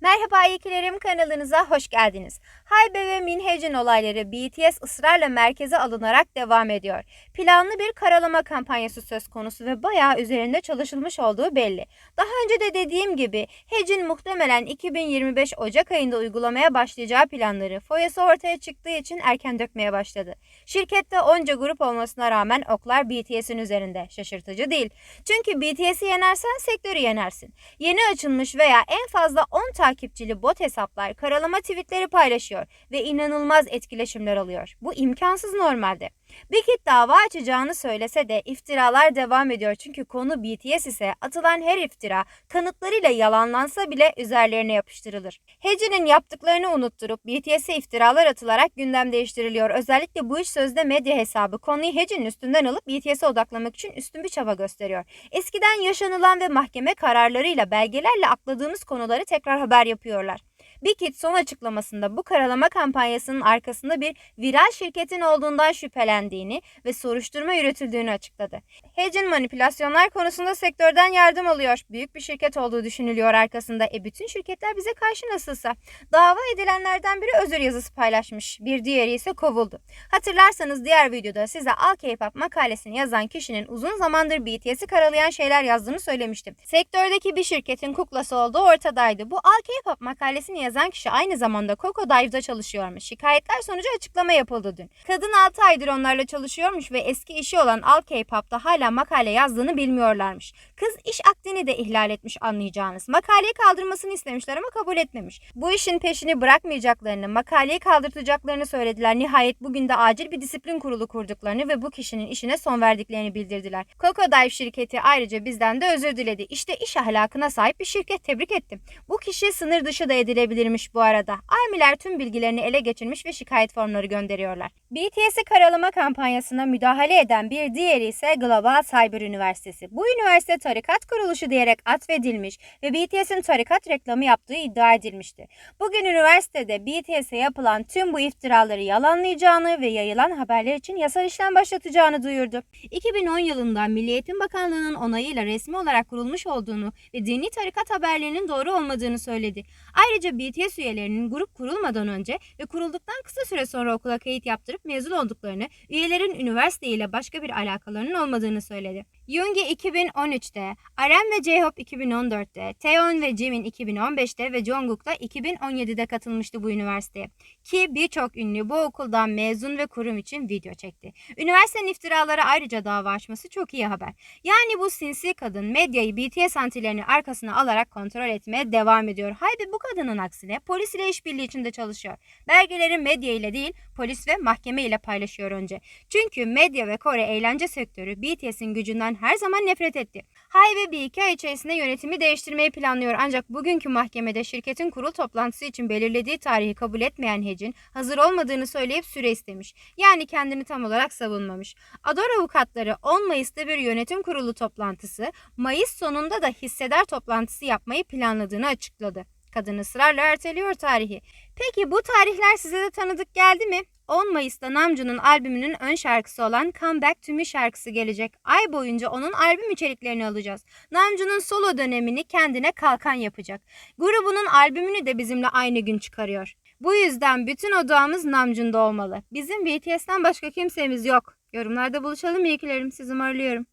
Merhaba iyikilerim kanalınıza hoş geldiniz. Haybe ve Minhec'in olayları BTS ısrarla merkeze alınarak devam ediyor. Planlı bir karalama kampanyası söz konusu ve bayağı üzerinde çalışılmış olduğu belli. Daha önce de dediğim gibi Hec'in muhtemelen 2025 Ocak ayında uygulamaya başlayacağı planları foyası ortaya çıktığı için erken dökmeye başladı. Şirkette onca grup olmasına rağmen oklar BTS'in üzerinde. Şaşırtıcı değil. Çünkü BTS'i yenersen sektörü yenersin. Yeni açılmış veya en fazla 10 takipçili bot hesaplar karalama tweetleri paylaşıyor ve inanılmaz etkileşimler alıyor. Bu imkansız normalde. Big Hit dava açacağını söylese de iftiralar devam ediyor çünkü konu BTS ise atılan her iftira kanıtlarıyla yalanlansa bile üzerlerine yapıştırılır. Hece'nin yaptıklarını unutturup BTS'e iftiralar atılarak gündem değiştiriliyor. Özellikle bu iş sözde medya hesabı konuyu Hece'nin üstünden alıp BTS'e odaklamak için üstün bir çaba gösteriyor. Eskiden yaşanılan ve mahkeme kararlarıyla belgelerle akladığımız konuları tekrar haber yapıyorlar. Hit son açıklamasında bu karalama kampanyasının arkasında bir viral şirketin olduğundan şüphelendiğini ve soruşturma yürütüldüğünü açıkladı. Hedge'in manipülasyonlar konusunda sektörden yardım alıyor. Büyük bir şirket olduğu düşünülüyor arkasında. E bütün şirketler bize karşı nasılsa. Dava edilenlerden biri özür yazısı paylaşmış. Bir diğeri ise kovuldu. Hatırlarsanız diğer videoda size Al K-pop makalesini yazan kişinin uzun zamandır BTS'i karalayan şeyler yazdığını söylemiştim. Sektördeki bir şirketin kuklası olduğu ortadaydı. Bu Al K-pop makalesini yazan kişi aynı zamanda Coco Dive'da çalışıyormuş. Şikayetler sonucu açıklama yapıldı dün. Kadın 6 aydır onlarla çalışıyormuş ve eski işi olan Al K-pop'ta hala makale yazdığını bilmiyorlarmış. Kız iş akdini de ihlal etmiş anlayacağınız. Makaleyi kaldırmasını istemişler ama kabul etmemiş. Bu işin peşini bırakmayacaklarını, makaleyi kaldırtacaklarını söylediler. Nihayet bugün de acil bir disiplin kurulu kurduklarını ve bu kişinin işine son verdiklerini bildirdiler. Coco Dive şirketi ayrıca bizden de özür diledi. İşte iş ahlakına sahip bir şirket tebrik ettim. Bu kişi sınır dışı da edilebilirmiş bu arada. Armiler tüm bilgilerini ele geçirmiş ve şikayet formları gönderiyorlar. BTS'i karalama kampanyasına müdahale eden bir diğeri ise Global Cyber Üniversitesi. Bu üniversite tarikat kuruluşu diyerek atfedilmiş ve BTS'in tarikat reklamı yaptığı iddia edilmişti. Bugün üniversitede BTS'e yapılan tüm bu iftiraları yalanlayacağını ve yayılan haberler için yasal işlem başlatacağını duyurdu. 2010 yılında Milli Eğitim Bakanlığı'nın onayıyla resmi olarak kurulmuş olduğunu ve dini tarikat haberlerinin doğru olmadığını söyledi. Ayrıca BTS üyelerinin grup kurulmadan önce ve kurulduktan kısa süre sonra okula kayıt yaptırıp mezun olduklarını, üyelerin üniversite ile başka bir alakalarının olmadığını söyledi. Yoongi 2013'te, RM ve J-Hope 2014'te, Taeyeon ve Jimin 2015'te ve Jungkook da 2017'de katılmıştı bu üniversiteye. Ki birçok ünlü bu okuldan mezun ve kurum için video çekti. Üniversitenin iftiralara ayrıca dava açması çok iyi haber. Yani bu sinsi kadın medyayı BTS antilerini arkasına alarak kontrol etmeye devam ediyor. Haydi bu kadının aksine polis ile işbirliği içinde çalışıyor. Belgeleri medya ile değil polis ve mahkeme ile paylaşıyor önce. Çünkü medya ve Kore eğlence sektörü BTS'in gücünden her zaman nefret etti. Hayve bir iki ay içerisinde yönetimi değiştirmeyi planlıyor ancak bugünkü mahkemede şirketin kurul toplantısı için belirlediği tarihi kabul etmeyen Hec'in hazır olmadığını söyleyip süre istemiş. Yani kendini tam olarak savunmamış. Ador avukatları 10 Mayıs'ta bir yönetim kurulu toplantısı, Mayıs sonunda da hissedar toplantısı yapmayı planladığını açıkladı. Kadın ısrarla erteliyor tarihi. Peki bu tarihler size de tanıdık geldi mi? 10 Mayıs'ta Namjoon'un albümünün ön şarkısı olan Come Back To Me şarkısı gelecek. Ay boyunca onun albüm içeriklerini alacağız. Namjoon'un solo dönemini kendine kalkan yapacak. Grubunun albümünü de bizimle aynı gün çıkarıyor. Bu yüzden bütün odağımız Namjoon'da olmalı. Bizim BTS'ten başka kimsemiz yok. Yorumlarda buluşalım iyikilerim. Sizi umarlıyorum.